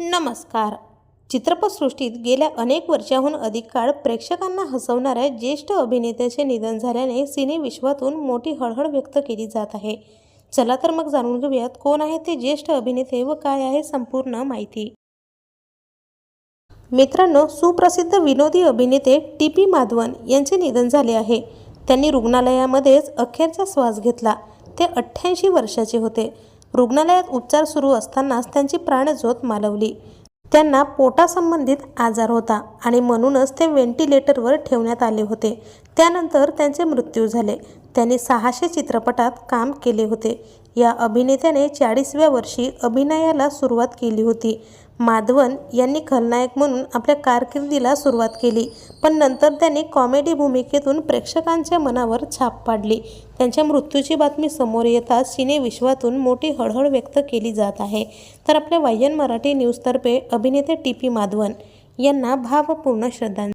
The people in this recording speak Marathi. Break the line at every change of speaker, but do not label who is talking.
नमस्कार. चित्रपटसृष्टीत गेल्या अनेक वर्षाहून अधिक काळ प्रेक्षकांना हसवणाऱ्या ज्येष्ठ अभिनेत्याचे निधन झाल्याने सिनेविश्वातून मोठी हळहळ व्यक्त केली जात आहे. चला तर मग जाणून घेऊयात कोण आहेत ते ज्येष्ठ अभिनेते व काय आहे संपूर्ण माहिती. मित्रांनो सुप्रसिद्ध विनोदी अभिनेते टी पी माधवन यांचे निधन झाले आहे. त्यांनी रुग्णालयामध्येच अखेरचा श्वास घेतला. ते अठ्ठ्याऐंशी वर्षाचे होते. रुग्णालयात उपचार सुरू असतानाच त्यांची प्राणज्योत मालवली. त्यांना पोटासंबंधित आजार होता आणि म्हणूनच ते व्हेंटिलेटरवर ठेवण्यात आले होते. त्यानंतर त्यांचे मृत्यू झाले. त्याने सहाशे चित्रपटात काम केले होते. या अभिनेत्याने चाळीसव्या वर्षी अभिनयाला सुरुवात केली होती. माधवन यांनी खलनायक म्हणून आपल्या कारकिर्दीला सुरुवात केली पण नंतर त्यांनी कॉमेडी भूमिकेतून प्रेक्षकांच्या मनावर छाप पाडली. त्यांच्या मृत्यूची बातमी समोर येताच सिनेविश्वातून मोठी हळहळ व्यक्त केली जात आहे. तर आपल्या वायन मराठी न्यूजतर्फे अभिनेते टी पी माधवन यांना भावपूर्ण श्रद्धांजली.